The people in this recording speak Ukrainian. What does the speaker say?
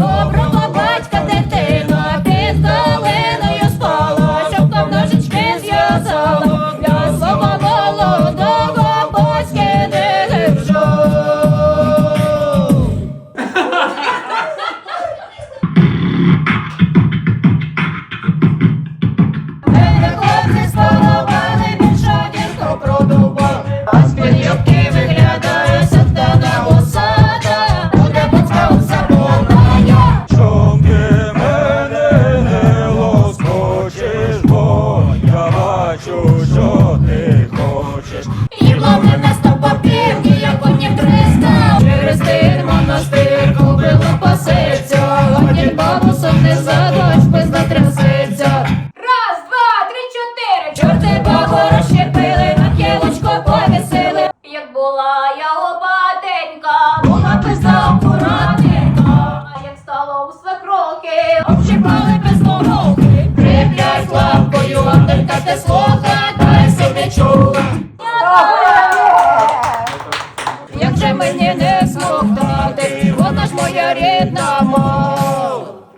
Добро обшипали без мороки. Прип'ять лапкою, Андерка те слуха, дай собі чула. Як же мені не смоктати, вона ж моя рідна мова.